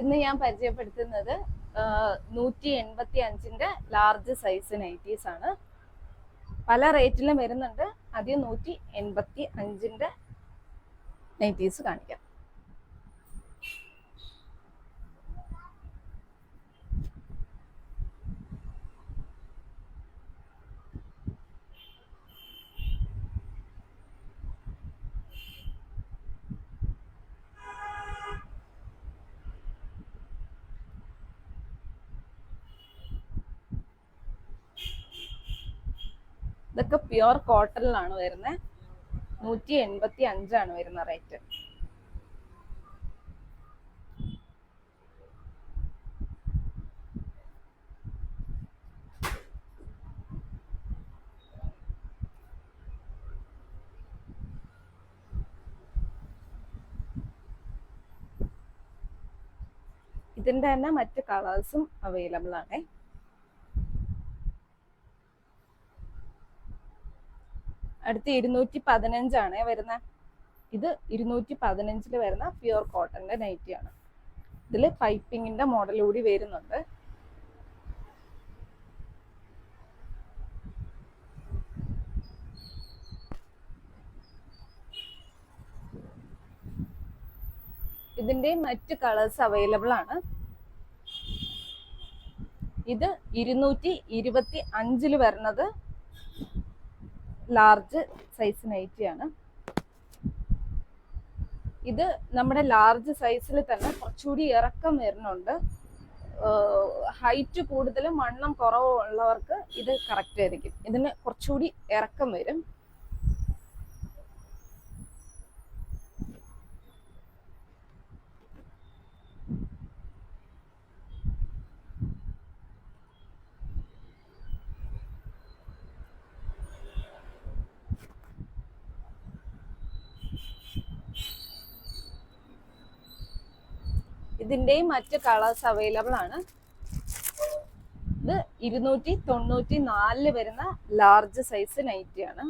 ഇന്ന് ഞാൻ പരിചയപ്പെടുത്തുന്നത് നൂറ്റി എൺപത്തി അഞ്ചിന്റെ ലാർജ് സൈസ് നൈറ്റീസ് ആണ്. പല റേറ്റിലും വരുന്നുണ്ട്. ആദ്യം നൂറ്റി എൺപത്തി അഞ്ചിന്റെ നൈറ്റീസ് കാണിക്കാം. ഇതൊക്കെ പ്യുർ കോട്ടണിലാണ് വരുന്നത് നൂറ്റി എൺപത്തി അഞ്ചാണ് വരുന്ന റേറ്റ് ഇതിന്റെ തന്നെ മറ്റ് കളേഴ്സും അവൈലബിൾ ആണ്. അടുത്ത് ഇരുന്നൂറ്റി പതിനഞ്ചാണ് വരുന്ന. ഇത് ഇരുന്നൂറ്റി പതിനഞ്ചിൽ വരുന്ന പ്യുർ കോട്ടന്റെ നൈറ്റി ആണ്. ഇതിൽ പൈപ്പിങ്ങിന്റെ മോഡൽ കൂടി വരുന്നുണ്ട്. ഇതിന്റെ മറ്റ് കളേഴ്സ് അവൈലബിൾ ആണ്. ഇത് ഇരുന്നൂറ്റി ഇരുപത്തി അഞ്ചിൽ വരുന്നത് ലാർജ് സൈസ് നൈറ്റിയാണ് ഇത് നമ്മുടെ ലാർജ് സൈസിൽ തന്നെ കുറച്ചുകൂടി ഇറക്കം വരുന്നുണ്ട്. ഹൈറ്റ് കൂടുതലും വണ്ണം കുറവുള്ളവർക്ക് ഇത് കറക്റ്റ് ആയിരിക്കും. ഇതിന് കുറച്ചുകൂടി ഇറക്കം വരും. ഇതിന്റെയും മറ്റ് കളേഴ്സ് അവൈലബിൾ ആണ്. ഇത് ഇരുന്നൂറ്റി തൊണ്ണൂറ്റി നാലിൽ വരുന്ന ലാർജ് സൈസ് നൈറ്റി ആണ്.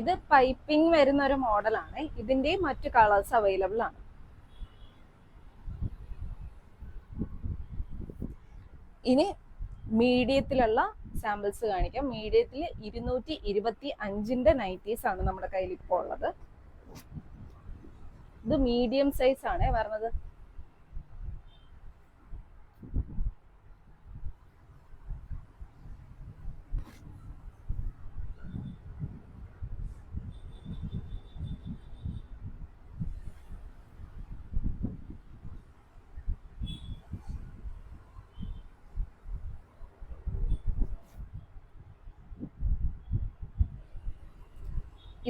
ഇത് പൈപ്പിംഗ് വരുന്ന ഒരു മോഡലാണ്. ഇതിന്റെയും മറ്റ് കളേഴ്സ് അവൈലബിൾ ആണ്. ഇനി മീഡിയത്തിലുള്ള സാമ്പിൾസ് കാണിക്കാം. മീഡിയത്തിൽ ഇരുന്നൂറ്റി ഇരുപത്തി അഞ്ചിന്റെ നൈറ്റീസ് ആണ് നമ്മുടെ കയ്യിൽ ഇപ്പോൾ ഉള്ളത്. ഇത് മീഡിയം സൈസ് ആണ് പറഞ്ഞത്.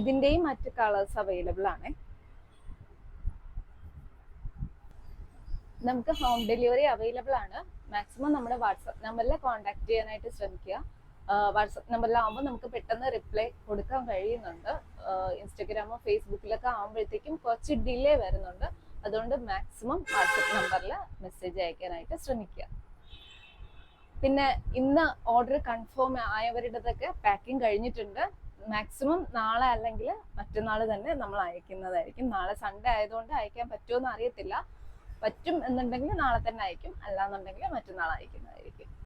ഇതിന്റെയും മറ്റ് കളേഴ്സ് അവൈലബിൾ ആണ്. നമുക്ക് ഹോം ഡെലിവറി അവൈലബിൾ ആണ്. മാക്സിമം നമ്മുടെ വാട്സപ്പ് നമ്പറിൽ കോൺടാക്ട് ചെയ്യാനായിട്ട് ശ്രമിക്കുക. വാട്സപ്പ് നമ്പറിലാവുമ്പോൾ നമുക്ക് പെട്ടെന്ന് റിപ്ലൈ കൊടുക്കാൻ കഴിയുന്നുണ്ട്. ഇൻസ്റ്റഗ്രാമോ ഫേസ്ബുക്കിലൊക്കെ ആകുമ്പോഴത്തേക്കും കുറച്ച് ഡിലേ വരുന്നുണ്ട്. അതുകൊണ്ട് മാക്സിമം വാട്സപ്പ് നമ്പറിൽ മെസ്സേജ് അയക്കാനായിട്ട് ശ്രമിക്കുക. പിന്നെ ഇന്ന് ഓർഡർ കൺഫേം ആയവരുടേതൊക്കെ പാക്കിംഗ് കഴിഞ്ഞിട്ടുണ്ട്. മാക്സിമം നാളെ അല്ലെങ്കിൽ മറ്റന്നാൾ തന്നെ നമ്മൾ അയക്കുന്നതായിരിക്കും. നാളെ സൺഡേ ആയതുകൊണ്ട് അയക്കാൻ പറ്റുമോ എന്ന് അറിയത്തില്ല. പറ്റും എന്നുണ്ടെങ്കിൽ നാളെ തന്നെ അയക്കും. അല്ലാന്നുണ്ടെങ്കിൽ മറ്റന്നാൾ അയക്കുന്നതായിരിക്കും.